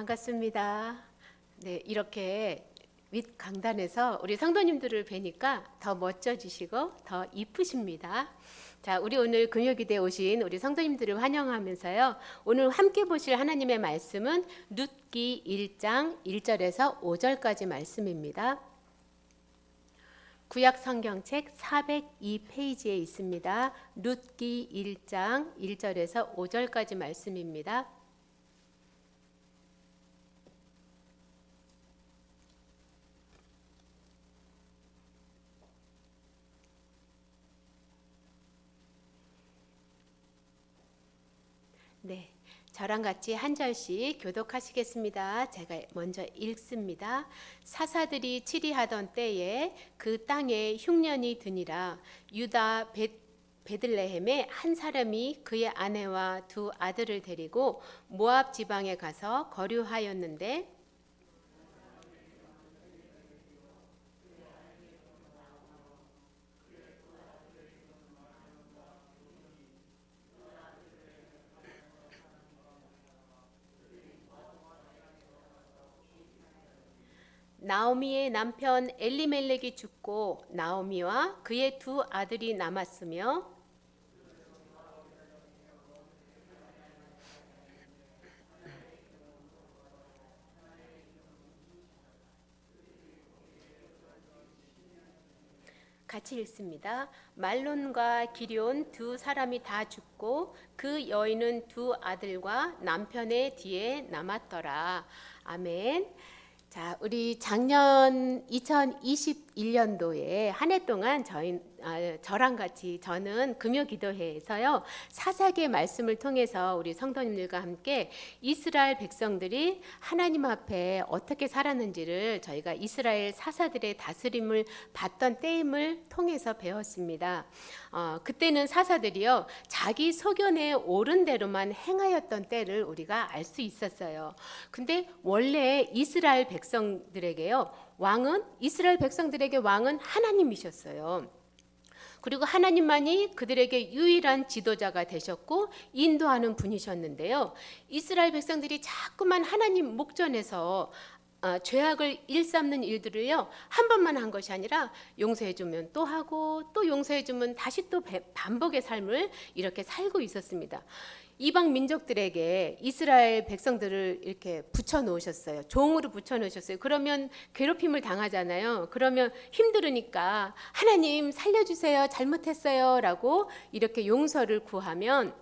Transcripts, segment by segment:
반갑습니다. 네, 이렇게 윗 강단에서 우리 성도님들을 뵈니까 더 멋져지시고 더 이쁘십니다. 자, 우리 오늘 금요기대에 오신 우리 성도님들을 환영하면서요. 오늘 함께 보실 하나님의 말씀은 룻기 1장 1절에서 5절까지 말씀입니다. 구약 성경책 402페이지에 있습니다. 룻기 1장 1절에서 5절까지 말씀입니다. 네. 저랑 같이 한 절씩 교독하시겠습니다. 제가 먼저 읽습니다. 사사들이 치리하던 때에 그 땅에 흉년이 드니라 유다 베, 베들레헴에 한 사람이 그의 아내와 두 아들을 데리고 모압 지방에 가서 거류하였는데 나오미의 남편 엘리멜렉이 죽고 나오미와 그의 두 아들이 남았으며 같이 읽습니다. 말론과 기리온 두 사람이 다 죽고 그 여인은 두 아들과 남편의 뒤에 남았더라. 아멘. 자, 우리 작년 2021년도에 한 해 동안 저희 아, 저랑 같이 저는 금요 기도회에서요. 사사기의 말씀을 통해서 우리 성도님들과 함께 이스라엘 백성들이 하나님 앞에 어떻게 살았는지를 저희가 이스라엘 사사들의 다스림을 받던 때임을 통해서 배웠습니다. 어, 그때는 사사들이요. 자기 소견에 옳은 대로만 행하였던 때를 우리가 알 수 있었어요. 근데 원래 이스라엘 백성들에게요. 왕은 이스라엘 백성들에게 왕은 하나님이셨어요. 그리고 하나님만이 그들에게 유일한 지도자가 되셨고 인도하는 분이셨는데요. 이스라엘 백성들이 자꾸만 하나님 목전에서 어, 죄악을 일삼는 일들을요 한 번만 한 것이 아니라 용서해주면 또 하고 또 용서해주면 다시 또 반복의 삶을 이렇게 살고 있었습니다. 이방 민족들에게 이스라엘 백성들을 이렇게 붙여 놓으셨어요. 종으로 붙여 놓으셨어요. 그러면 괴롭힘을 당하잖아요. 그러면 힘들으니까 하나님 살려주세요. 잘못했어요라고 이렇게 용서를 구하면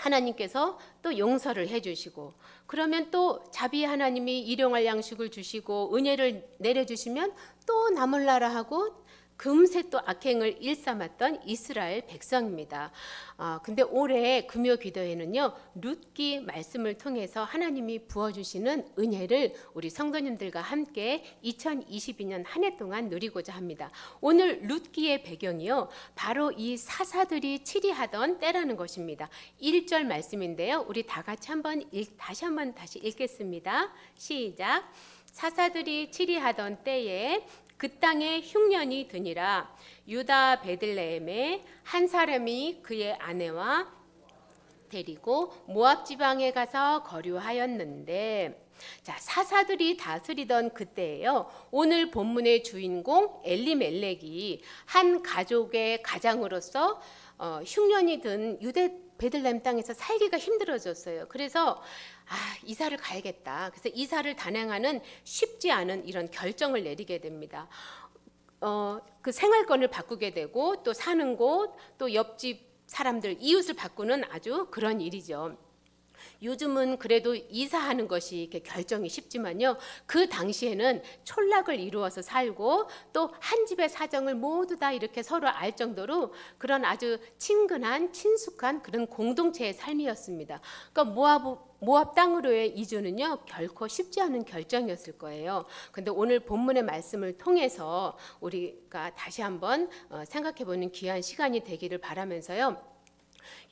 하나님께서 또 용서를 해주시고 그러면 또 자비 하나님이 일용할 양식을 주시고 은혜를 내려주시면 또 나몰라라 하고 금세 또 악행을 일삼았던 이스라엘 백성입니다. 아, 근데 올해 금요 기도회는요, 룻기 말씀을 통해서 하나님이 부어주시는 은혜를 우리 성도님들과 함께 2022년 한 해 동안 누리고자 합니다. 오늘 룻기의 배경이요, 바로 이 사사들이 치리하던 때라는 것입니다. 1절 말씀인데요, 우리 다 같이 한번 읽, 다시 한번 다시 읽겠습니다. 시작. 사사들이 치리하던 때에 그 땅에 흉년이 드니라 유다 베들레헴에 한 사람이 그의 아내와 데리고 모압 지방에 가서 거류하였는데 자, 사사들이 다스리던 그때예요. 오늘 본문의 주인공 엘리멜렉이 한 가족의 가장으로서 어, 흉년이 든 유대 베들레헴 땅에서 살기가 힘들어졌어요. 그래서 아, 이사를 가야겠다. 그래서 이사를 단행하는 쉽지 않은 이런 결정을 내리게 됩니다. 어, 그 생활권을 바꾸게 되고 또 사는 곳, 또 옆집 사람들, 이웃을 바꾸는 아주 그런 일이죠. 요즘은 그래도 이사하는 것이 이렇게 결정이 쉽지만요. 그 당시에는 촌락을 이루어서 살고 또 한 집의 사정을 모두 다 이렇게 서로 알 정도로 그런 아주 친근한 친숙한 그런 공동체의 삶이었습니다. 그러니까 모압 모압 땅으로의 이주는요 결코 쉽지 않은 결정이었을 거예요. 근데 오늘 본문의 말씀을 통해서 우리가 다시 한번 어, 생각해 보는 귀한 시간이 되기를 바라면서요.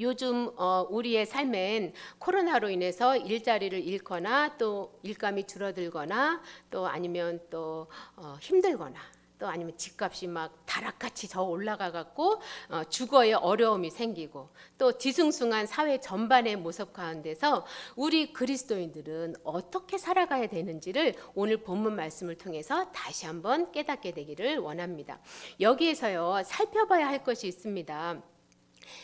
요즘 어, 우리의 삶엔 코로나로 인해서 일자리를 잃거나 또 일감이 줄어들거나 또 아니면 또 어, 힘들거나 또 아니면 집값이 막 다락같이 저 올라가 갖고 어, 주거에 어려움이 생기고 또 뒤숭숭한 사회 전반의 모습 가운데서 우리 그리스도인들은 어떻게 살아가야 되는지를 오늘 본문 말씀을 통해서 다시 한번 깨닫게 되기를 원합니다. 여기에서요 살펴봐야 할 것이 있습니다.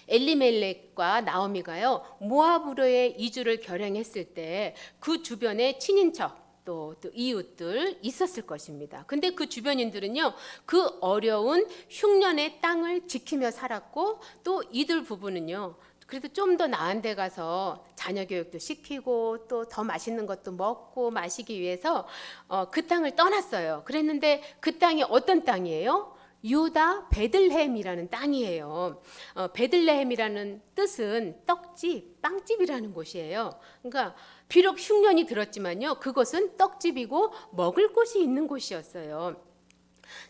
엘리멜렉과 나오미가요 모압으로의 이주를 결행했을 때 그 주변에 친인척 또, 또 이웃들 있었을 것입니다. 근데 그 주변인들은요, 그 어려운 흉년의 땅을 지키며 살았고, 또 이들 부부는요, 그래도 좀 더 나은 데 가서 자녀 교육도 시키고 또 더 맛있는 것도 먹고 마시기 위해서 어, 그 땅을 떠났어요. 그랬는데 그 땅이 어떤 땅이에요? 유다 베들레헴이라는 땅이에요. 어, 베들레헴이라는 뜻은 떡집, 빵집이라는 곳이에요. 그러니까 비록 흉년이 들었지만요, 그것은 떡집이고 먹을 곳이 있는 곳이었어요.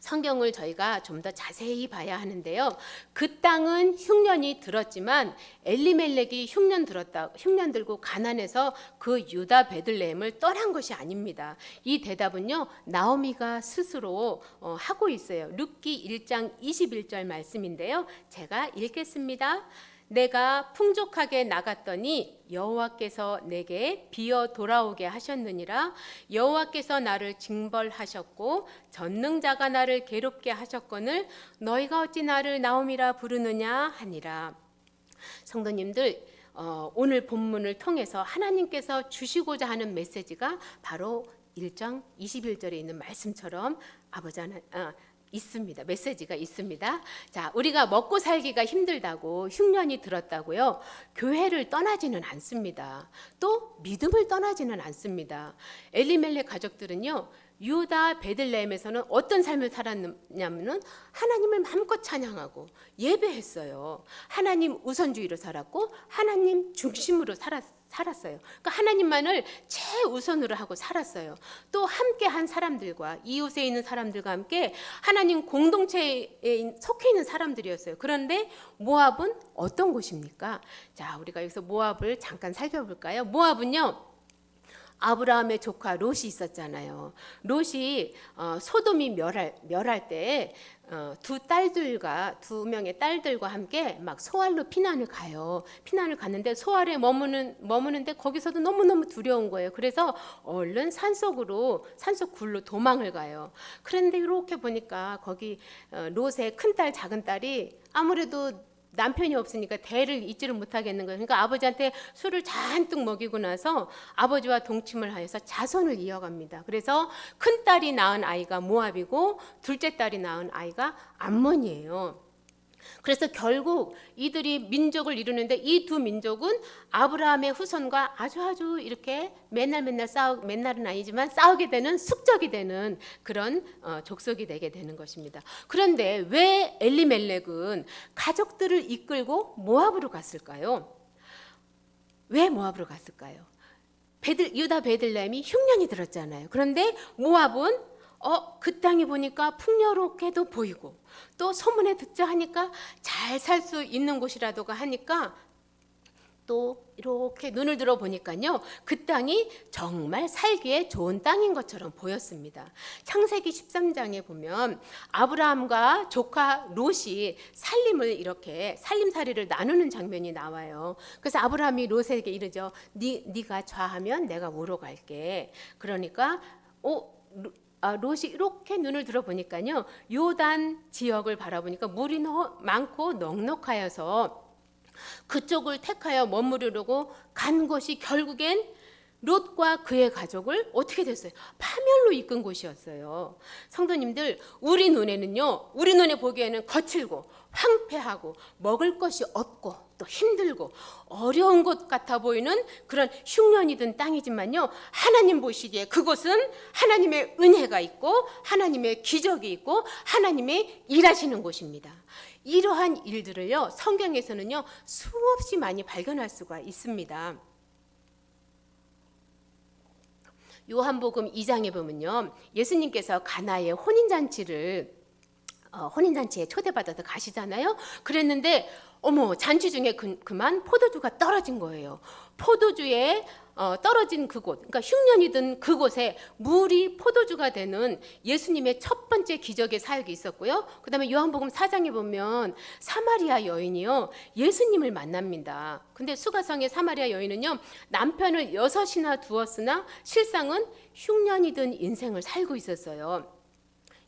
성경을 저희가 좀 더 자세히 봐야 하는데요. 그 땅은 흉년이 들었지만 엘리멜렉이 흉년 들었다, 흉년 들고 가난해서 그 유다 베들레헴을 떠난 것이 아닙니다. 이 대답은요 나오미가 스스로 어, 하고 있어요. 룻기 1장 21절 말씀인데요. 제가 읽겠습니다. 내가 풍족하게 나갔더니 여호와께서 내게 비어 돌아오게 하셨느니라. 여호와께서 나를 징벌하셨고 전능자가 나를 괴롭게 하셨거늘 너희가 어찌 나를 나옴이라 부르느냐 하니라. 성도님들 어, 오늘 본문을 통해서 하나님께서 주시고자 하는 메시지가 바로 1장 21절에 있는 말씀처럼 아버지 하나 아, 있습니다. 메시지가 있습니다. 자, 우리가 먹고 살기가 힘들다고 흉년이 들었다고요. 교회를 떠나지는 않습니다. 또 믿음을 떠나지는 않습니다. 엘리멜렉 가족들은요. 유다 베들레헴에서는 어떤 삶을 살았냐면은 하나님을 마음껏 찬양하고 예배했어요. 하나님 우선주의로 살았고 하나님 중심으로 살았 살았어요. 그러니까 하나님만을 최우선으로 하고 살았어요. 또 함께 한 사람들과 이웃에 있는 사람들과 함께 하나님 공동체에 속해 있는 사람들이었어요. 그런데 모압은 어떤 곳입니까? 자, 우리가 여기서 모압을 잠깐 살펴볼까요? 모압은요. 아브라함의 조카 롯이 있었잖아요. 롯이 어, 소돔이 멸할 멸할 때 어, 두 딸들과 두 명의 딸들과 함께 막 소알로 피난을 가요. 피난을 갔는데 소알에 머무는 머무는데 거기서도 너무 너무 두려운 거예요. 그래서 얼른 산속으로 산속 굴로 도망을 가요. 그런데 이렇게 보니까 거기 어, 롯의 큰 딸 작은 딸이 아무래도 남편이 없으니까 대를 잊지를 못하겠는 거예요. 그러니까 아버지한테 술을 잔뜩 먹이고 나서 아버지와 동침을 하여서 자손을 이어갑니다. 그래서 큰 딸이 낳은 아이가 모압이고 둘째 딸이 낳은 아이가 암몬이에요. 그래서 결국 이들이 민족을 이루는데 이 두 민족은 아브라함의 후손과 아주 아주 이렇게 맨날 맨날 싸우 맨날은 아니지만 싸우게 되는 숙적이 되는 그런 어, 족속이 되게 되는 것입니다. 그런데 왜 엘리멜렉은 가족들을 이끌고 모압으로 갔을까요? 왜 모압으로 갔을까요? 베들 유다 베들레헴이 흉년이 들었잖아요. 그런데 모압은 어, 그 땅이 보니까 풍요롭게도 보이고 또 소문에 듣자 하니까 잘 살 수 있는 곳이라도가 하니까 또 이렇게 눈을 들어 보니까요. 그 땅이 정말 살기에 좋은 땅인 것처럼 보였습니다. 창세기 13장에 보면 아브라함과 조카 롯이 살림을 이렇게 살림살이를 나누는 장면이 나와요. 그래서 아브라함이 롯에게 이르죠. 네, 네가 좌하면 내가 우로 갈게. 그러니까 어 아, 롯이 이렇게 눈을 들어보니까요. 요단 지역을 바라보니까 물이 너, 많고 넉넉하여서 그쪽을 택하여 머무르려고 간 곳이 결국엔 롯과 그의 가족을 어떻게 됐어요? 파멸로 이끈 곳이었어요. 성도님들, 우리 눈에는요, 우리 눈에 보기에는 거칠고 황폐하고 먹을 것이 없고 또 힘들고 어려운 것 같아 보이는 그런 흉년이 든 땅이지만요. 하나님 보시기에 그곳은 하나님의 은혜가 있고 하나님의 기적이 있고 하나님의 일하시는 곳입니다. 이러한 일들을요. 성경에서는요. 수없이 많이 발견할 수가 있습니다. 요한복음 2장에 보면요. 예수님께서 가나의 혼인 잔치를 어, 혼인잔치에 초대받아서 가시잖아요. 그랬는데 어머 잔치 중에 그, 그만 포도주가 떨어진 거예요. 포도주에 어, 떨어진 그곳, 그러니까 흉년이 든 그곳에 물이 포도주가 되는 예수님의 첫 번째 기적의 사역이 있었고요. 그 다음에 요한복음 4장에 보면 사마리아 여인이요 예수님을 만납니다. 근데 수가성의 사마리아 여인은요 남편을 여섯이나 두었으나 실상은 흉년이 든 인생을 살고 있었어요.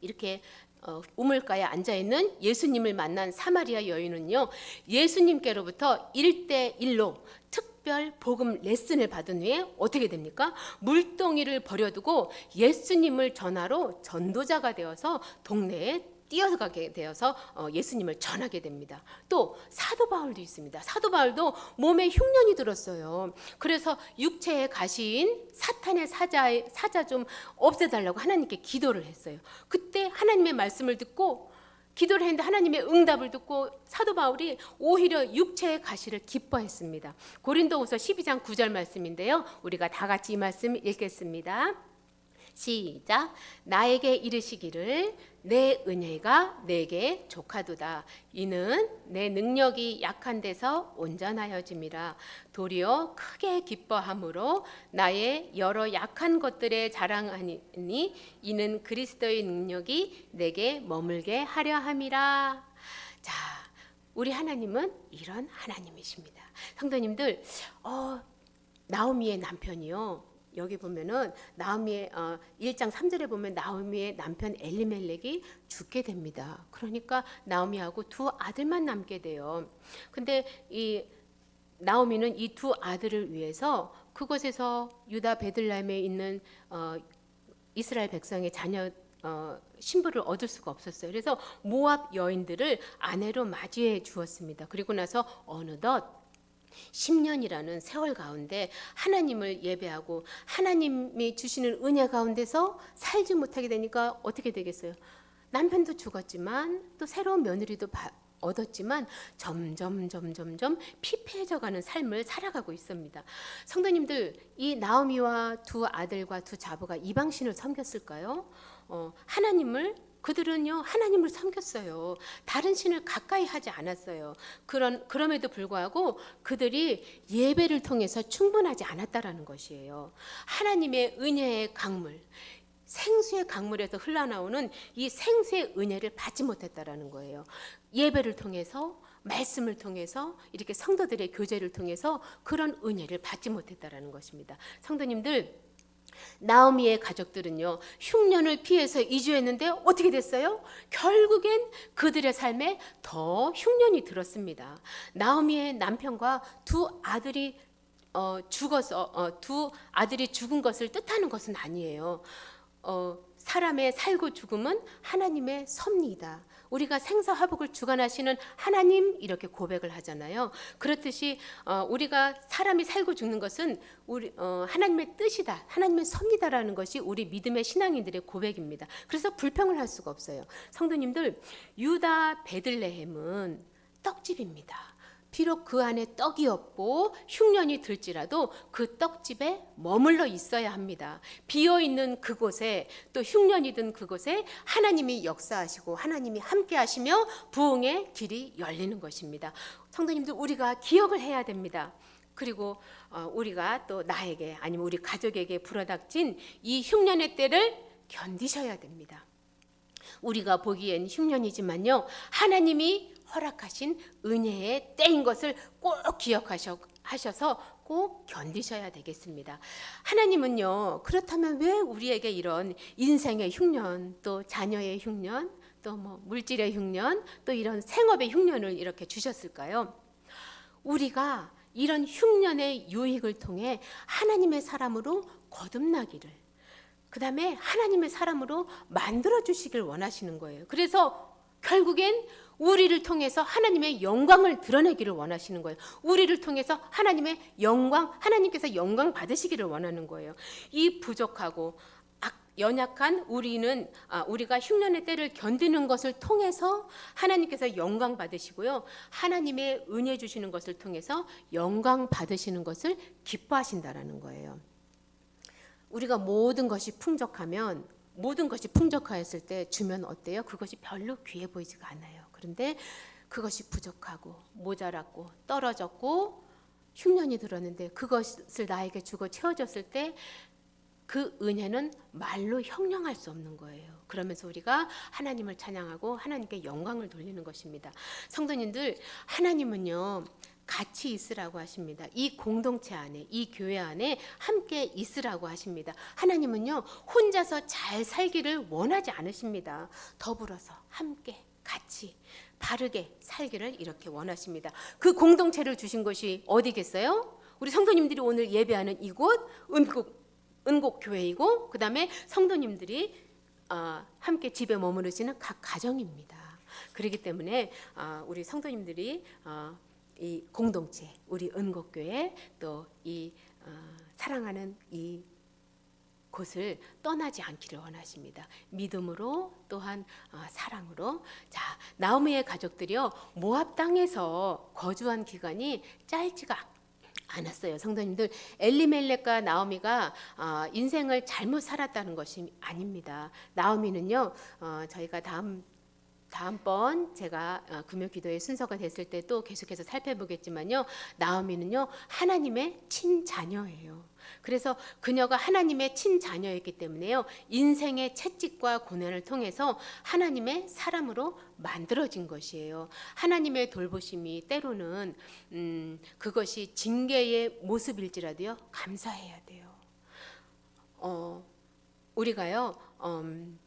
이렇게 어, 우물가에 앉아 있는 예수님을 만난 사마리아 여인은요 예수님께로부터 일대일로 특별 복음 레슨을 받은 후에 어떻게 됩니까? 물동이를 버려두고 예수님을 전하러 전도자가 되어서 동네에 뛰어가게 되어서 어, 예수님을 전하게 됩니다. 또 사도 바울도 있습니다. 사도 바울도 몸에 흉년이 들었어요. 그래서 육체에 가시인 사탄의 사자 사자 좀 없애달라고 하나님께 기도를 했어요. 그때 하나님의 말씀을 듣고 기도를 했는데 하나님의 응답을 듣고 사도 바울이 오히려 육체의 가시를 기뻐했습니다. 고린도후서 12장 9절 말씀인데요. 우리가 다 같이 이 말씀 읽겠습니다. 시작. 나에게 이르시기를 내 은혜가 내게 족하도다. 이는 내 능력이 약한 데서 온전하여짐이라. 도리어 크게 기뻐함으로 나의 여러 약한 것들에 자랑하니 이는 그리스도의 능력이 내게 머물게 하려 함이라. 자, 우리 하나님은 이런 하나님이십니다. 성도님들, 어, 나오미의 남편이요. 여기 보면은 나오미의 어, 1장 3절에 보면 나오미의 남편 엘리멜렉이 죽게 됩니다. 그러니까 나오미하고 두 아들만 남게 돼요. 근데 이 나오미는 이 두 아들을 위해서 그곳에서 유다 베들레헴에 있는 어, 이스라엘 백성의 자녀 어, 신부를 얻을 수가 없었어요. 그래서 모압 여인들을 아내로 맞이해 주었습니다. 그리고 나서 어느덧 10년이라는 세월 가운데 하나님을 예배하고 하나님이 주시는 은혜 가운데서 살지 못하게 되니까 어떻게 되겠어요? 남편도 죽었지만 또 새로운 며느리도 바, 얻었지만 점점 점점 점 피폐해져가는 삶을 살아가고 있습니다. 성도님들 이 나오미와 두 아들과 두 자부가 이방신을 섬겼을까요? 어, 하나님을 그들은요 하나님을 섬겼어요. 다른 신을 가까이 하지 않았어요. 그런 그럼에도 불구하고 그들이 예배를 통해서 충분하지 않았다라는 것이에요. 하나님의 은혜의 강물, 생수의 강물에서 흘러나오는 이 생수의 은혜를 받지 못했다라는 거예요. 예배를 통해서 말씀을 통해서 이렇게 성도들의 교제를 통해서 그런 은혜를 받지 못했다라는 것입니다. 성도님들 나오미의 가족들은요 흉년을 피해서 이주했는데 어떻게 됐어요? 결국엔 그들의 삶에 더 흉년이 들었습니다. 나오미의 남편과 두 아들이 어, 죽어서 어, 두 아들이 죽은 것을 뜻하는 것은 아니에요. 어, 사람의 살고 죽음은 하나님의 섭리이다. 우리가 생사화복을 주관하시는 하나님 이렇게 고백을 하잖아요. 그렇듯이 어, 우리가 사람이 살고 죽는 것은 우리 어, 하나님의 뜻이다, 하나님의 섭리다라는 것이 우리 믿음의 신앙인들의 고백입니다. 그래서 불평을 할 수가 없어요. 성도님들 유다 베들레헴은 떡집입니다. 비록 그 안에 떡이 없고 흉년이 들지라도 그 떡집에 머물러 있어야 합니다. 비어 있는 그곳에 또 흉년이 든 그곳에 하나님이 역사하시고 하나님이 함께 하시며 부흥의 길이 열리는 것입니다. 성도님들 우리가 기억을 해야 됩니다. 그리고 어, 우리가 또 나에게 아니면 우리 가족에게 불어닥친 이 흉년의 때를 견디셔야 됩니다. 우리가 보기엔 흉년이지만요. 하나님이 허락하신 은혜의 때인 것을 꼭 기억하셔 하셔서 꼭 견디셔야 되겠습니다. 하나님은요. 그렇다면 왜 우리에게 이런 인생의 흉년, 또 자녀의 흉년, 또 뭐 물질의 흉년, 또 이런 생업의 흉년을 이렇게 주셨을까요? 우리가 이런 흉년의 유익을 통해 하나님의 사람으로 거듭나기를 그 다음에 하나님의 사람으로 만들어 주시길 원하시는 거예요. 그래서 결국엔 우리를 통해서 하나님의 영광을 드러내기를 원하시는 거예요. 우리를 통해서 하나님의 영광, 하나님께서 영광 받으시기를 원하는 거예요. 이 부족하고 연약한 우리는 아, 우리가 흉년의 때를 견디는 것을 통해서 하나님께서 영광 받으시고요. 하나님의 은혜 주시는 것을 통해서 영광 받으시는 것을 기뻐하신다라는 거예요. 우리가 모든 것이 풍족하면 모든 것이 풍족하였을 때 주면 어때요? 그것이 별로 귀해 보이지가 않아요. 그런데 그것이 부족하고 모자랐고 떨어졌고 흉년이 들었는데 그것을 나에게 주고 채워줬을 때 그 은혜는 말로 형용할 수 없는 거예요. 그러면서 우리가 하나님을 찬양하고 하나님께 영광을 돌리는 것입니다. 성도님들, 하나님은요, 같이 있으라고 하십니다. 이 공동체 안에, 이 교회 안에 함께 있으라고 하십니다. 하나님은요, 혼자서 잘 살기를 원하지 않으십니다. 더불어서 함께, 같이, 바르게 살기를 이렇게 원하십니다. 그 공동체를 주신 것이 어디겠어요? 우리 성도님들이 오늘 예배하는 이곳, 은곡 교회이고 그 다음에 성도님들이 어, 함께 집에 머무르시는 각 가정입니다. 그렇기 때문에 어, 우리 성도님들이 어, 이 공동체, 우리 은곡교회 또이 사랑하는 이 곳을 떠나지 않기를 원하십니다. 믿음으로 또한 어, 사랑으로 자 나오미의 가족들이요 모압 땅에서 거주한 기간이 짧지가 않았어요. 성도님들 엘리멜렉과 나오미가 어, 인생을 잘못 살았다는 것이 아닙니다. 나오미는요 어, 저희가 다음 다음번 제가 어, 금요 기도의 순서가 됐을 때 또 계속해서 살펴보겠지만요. 나오미는요. 하나님의 친자녀예요. 그래서 그녀가 하나님의 친자녀였기 때문에요. 인생의 채찍과 고난을 통해서 하나님의 사람으로 만들어진 것이에요. 하나님의 돌보심이 때로는 음, 그것이 징계의 모습일지라도요. 감사해야 돼요. 어, 우리가요. 음,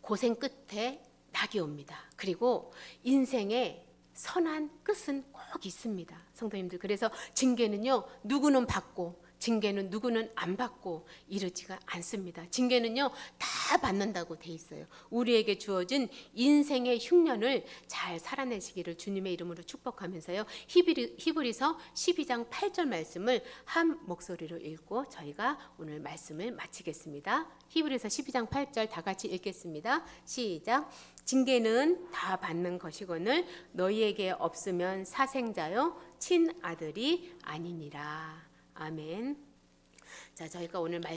고생 끝에 낙이 옵니다. 그리고 인생의 선한 끝은 꼭 있습니다. 성도님들. 그래서 징계는요, 누구는 받고, 징계는 누구는 안 받고 이러지가 않습니다. 징계는요, 다 받는다고 돼 있어요. 우리에게 주어진 인생의 흉년을 잘 살아내시기를 주님의 이름으로 축복하면서요. 히브리, 히브리서 12장 8절 말씀을 한 목소리로 읽고 저희가 오늘 말씀을 마치겠습니다. 히브리서 12장 8절 다 같이 읽겠습니다. 시작. 징계는 다 받는 것이거늘 너희에게 없으면 사생자요 친아들이 아니니라. 아멘. 자, 저희가 오늘 말